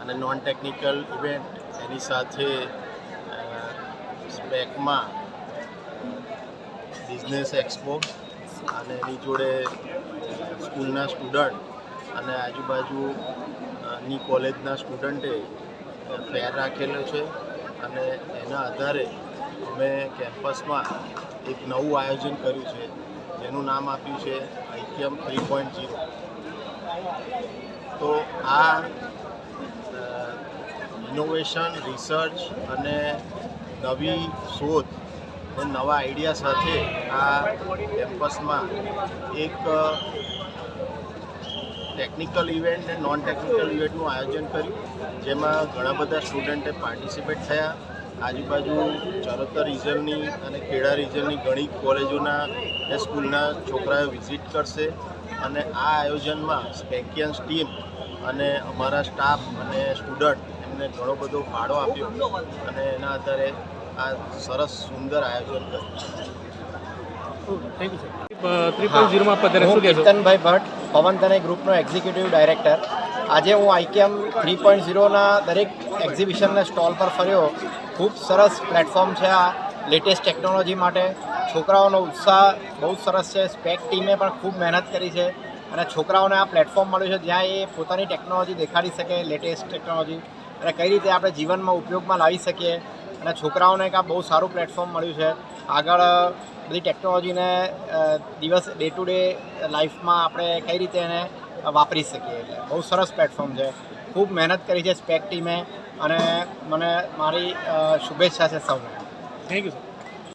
અને non technical event એની સાથે સ્પેકમાં બિઝનેસ એક્સપો અને એની જોડે સ્કૂલના સ્ટુડન્ટ અને આજુબાજુની કોલેજના સ્ટુડન્ટે ફેર રાખેલો છે. અને એના આધારે અમે કેમ્પસમાં એક નવું આયોજન કર્યું છે, જેનું નામ આપ્યું છે આઈક્યમ થ્રી પોઈન્ટ તો આ ઇનોવેશન રિસર્ચ અને નવી શોધ અને નવા આઈડિયા સાથે આ કેમ્પસમાં એક ટેકનિકલ ઇવેન્ટ અને નોન ટેકનિકલ ઇવેન્ટનું આયોજન કર્યું. જેમાં ઘણા બધા સ્ટુડન્ટે પાર્ટિસિપેટ થયા. આજુબાજુ ચરોતર રિજનની અને ખેડા રિઝલની ઘણી કોલેજોના સ્કૂલના છોકરાઓ વિઝિટ કરશે. અને આ આયોજનમાં સ્પેકિયન્સ ટીમ અને અમારા સ્ટાફ અને સ્ટુડન્ટ એમને ઘણો બધો ફાળો આપ્યો અને એના આધારે આ સરસ સુંદર આયોજન કર્યું. કીર્તનભાઈ ભટ્ટ પવન તનય ગ્રુપનો એક્ઝિક્યુટિવ ડાયરેક્ટર આજે હું આઈકેએમ થ્રી પોઈન્ટ ઝીરોના દરેક એક્ઝિબિશનના સ્ટોલ પર ફર્યો. ખૂબ સરસ પ્લેટફોર્મ છે આ લેટેસ્ટ ટેકનોલોજી માટે. છોકરાઓનો ઉત્સાહ બહુ સરસ છે. સ્પેક ટીમે પણ ખૂબ મહેનત કરી છે અને છોકરાઓને આ પ્લેટફોર્મ મળ્યું છે જ્યાં એ પોતાની ટેકનોલોજી દેખાડી શકે લેટેસ્ટ ટેકનોલોજી અને કઈ રીતે આપણે જીવનમાં ઉપયોગમાં લાવી શકીએ. અને છોકરાઓને એક આ બહુ સારું પ્લેટફોર્મ મળ્યું છે. આગળ બધી ટેકનોલોજીને દિવસ ડે ટુ ડે લાઈફમાં આપણે કઈ રીતે એને વાપરી શકીએ એટલે બહુ સરસ પ્લેટફોર્મ છે. ખૂબ મહેનત કરી છે સ્પેક ટીમે અને મને મારી શુભેચ્છા છે સૌને. Thank you sir